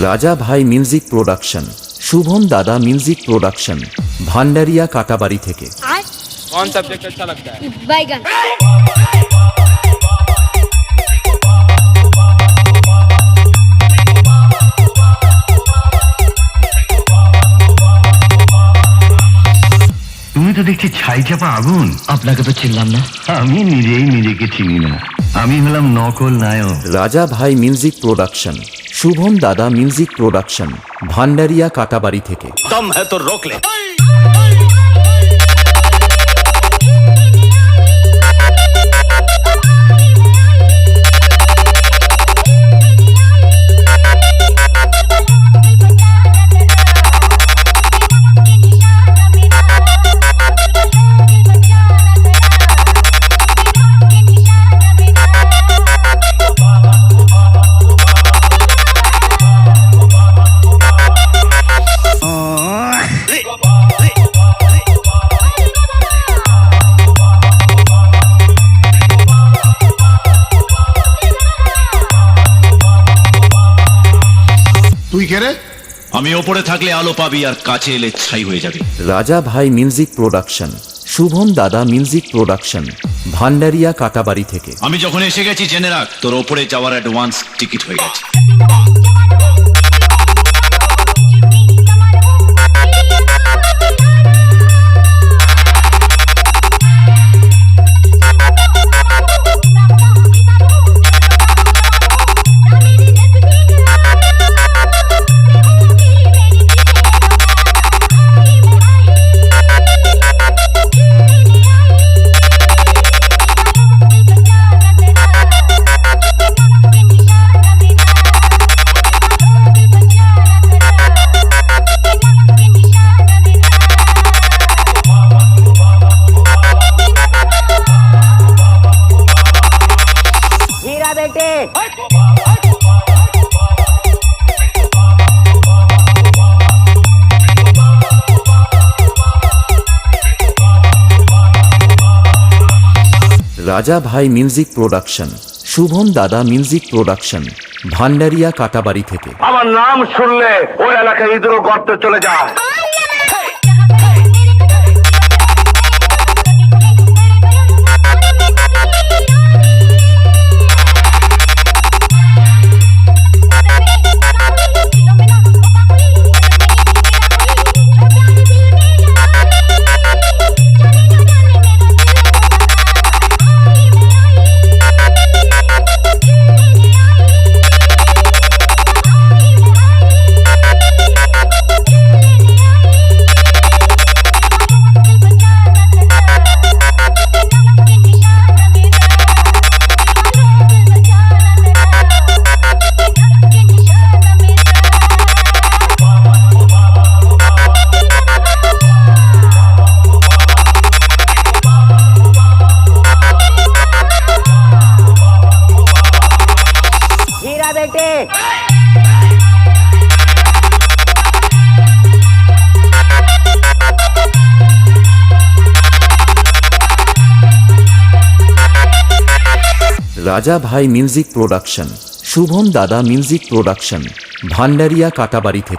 রাজা ভাই music production Shubham দাদা মিউজিক প্রোডাকশন ভান্ডারিয়া কাটাবাড়ি থেকে आय कौन सब्जेक्ट अच्छा लगता है बैगन তো দেখছি ছাই চাপা আগুন। আপনাকে তো চিনলাম না। আমি নিজেই নিজেকে চিনি না। আমি হলাম নকল নায়ক। রাজা ভাই মিউজিক প্রোডাকশন শুভম দাদা মিউজিক প্রোডাকশন ভান্ডারিয়া কাটাবাড়ি থেকে। দম হ্যাঁ তো রোকলে রে আমি ওপরে থাকলে আলো পাবি আর কাছে এলে ছাই হয়ে যাবে। রাজা ভাই মিউজিক প্রোডাকশন শুভম দাদা মিউজিক প্রোডাকশন ভান্ডারিয়া কাটাবাড়ি থেকে। আমি যখন এসে গেছি জেনে রাখ তোর ওপরে যাওয়ার অ্যাডভান্স টিকিট হয়ে গেছে। রাজা ভাই মিউজিক প্রোডাকশন, শুভম দাদা মিউজিক প্রোডাকশন, ভান্ডারিয়া কাটাবাড়ি থেকে। আমার নাম শুনলে ওই এলাকায় ইঁদুর গর্তে চলে যায়। বেটে রাজা ভাই মিউজিক প্রোডাকশন শুভম দাদা মিউজিক প্রোডাকশন ভান্ডারিয়া কাটাবাড়ি থেকে।